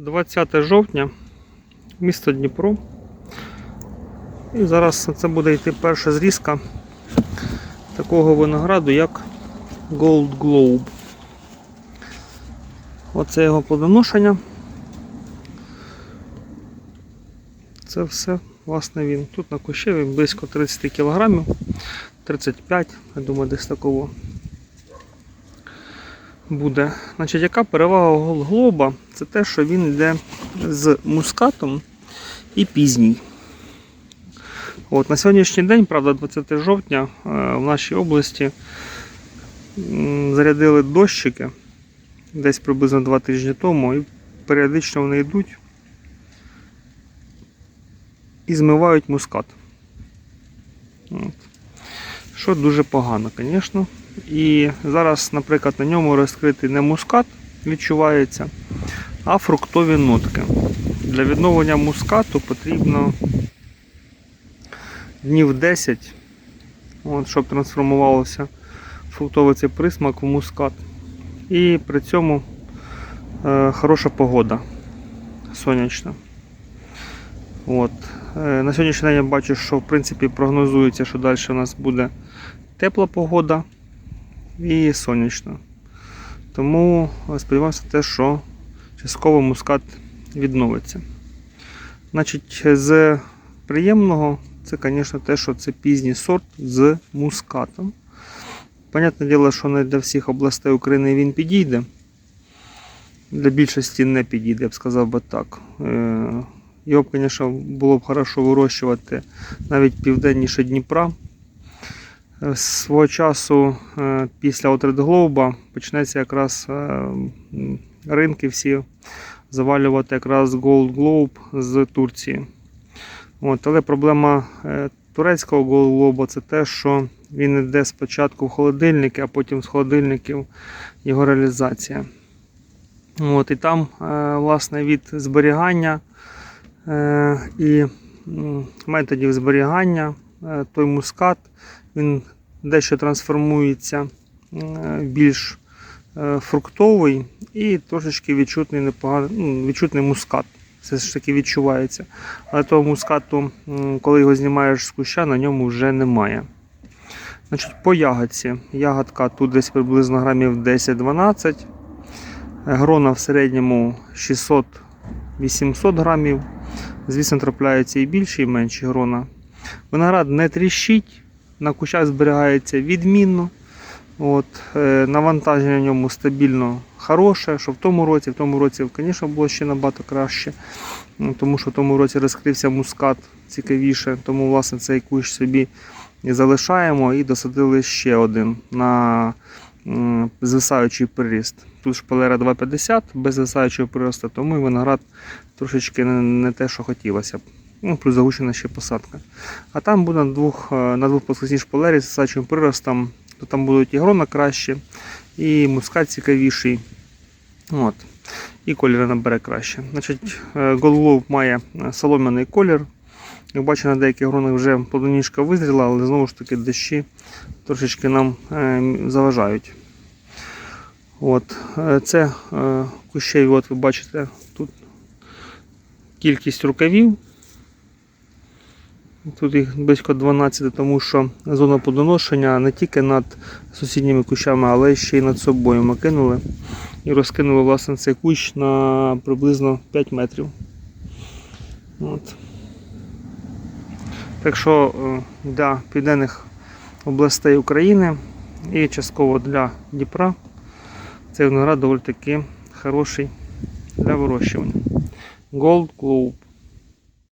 20 жовтня, місто Дніпро. І зараз це буде йти перша зрізка такого винограду, як Gold Globe. Оце його плодоношення. Це все, власне, він. Тут на кущі він близько 30 кг, 35, я думаю, десь такого буде. Значить, яка перевага Globe? Це те, що він йде з мускатом і пізній. От, на сьогоднішній день, правда, 20 жовтня е, в нашій області зарядили дощики десь приблизно 2 тижні тому, і періодично вони йдуть і змивають мускат. От. Що дуже погано, звісно. І зараз, наприклад, на ньому розкритий не мускат відчувається, а фруктові нотки. Для відновлення мускату потрібно днів 10, от, щоб трансформувався фруктовий цей присмак в мускат. І при цьому е, хороша погода сонячна. От. Е, на сьогоднішній день я бачу, що в принципі прогнозується, що далі у нас буде тепла погода і сонячна. Тому е, сподіваюся те, що частково мускат відновиться. Значить, з приємного це, звісно, те, що це пізній сорт з мускатом. Понятне діло, що не для всіх областей України він підійде. Для більшості не підійде, я б сказав би так. Е, Його б, звісно, було б хорошо вирощувати навіть південніше Дніпра. Свого часу, е, після Отредглоуба, почнеться якраз е, ринки всі завалювати якраз Gold Globe з Турції. От, але проблема е, турецького Gold Globe це те, що він йде спочатку в холодильники, а потім з холодильників його реалізація. От, і там, власне, від зберігання і методів зберігання той мускат він дещо трансформується е, в більш е, фруктовий і трошечки відчутний, непоганий, ну, відчутний мускат. Це ж таки відчувається. Але того мускату, коли його знімаєш з куща, на ньому вже немає. Значить, по ягодці. Ягодка тут десь приблизно грамів 10-12. Грона в середньому 600-800 грамів. Звісно, трапляються і більші, і менші грона. Виноград не тріщить, на кущах зберігається відмінно. От, е, навантаження в ньому стабільно хороше, що в тому році, в тому році, звісно, було ще набагато краще. Ну, Тому що в тому році розкрився мускат цікавіше, тому власне цей кущ собі і залишаємо і досадили ще один на звисаючий приріст. Тут шпалера 2,50 без звисаючого приросту, тому і виноград трошечки не, не те, що хотілося б. Ну, плюс загущена ще посадка. А там буде на двох, е, на двохплоскосній шпалері з звисаючим приростом, то там будуть і грона краще, і мускат цікавіший. От. І колір набере краще. Значить, е, Голубов має е, солом'яний колір. Як бачите, на деяких гронах вже плодоніжка визріла, але знову ж таки дощі трошечки нам е, заважають. От. е, Це е, кущей, от ви бачите, тут кількість рукавів. Тут їх близько 12, тому що зона плодоношення не тільки над сусідніми кущами, але ще й над собою ми кинули і розкинули власне цей кущ на приблизно 5 метрів. От. Так що е, для південних областей України і частково для Дніпра цей виноград доволі таки хороший для вирощування. Gold Globe.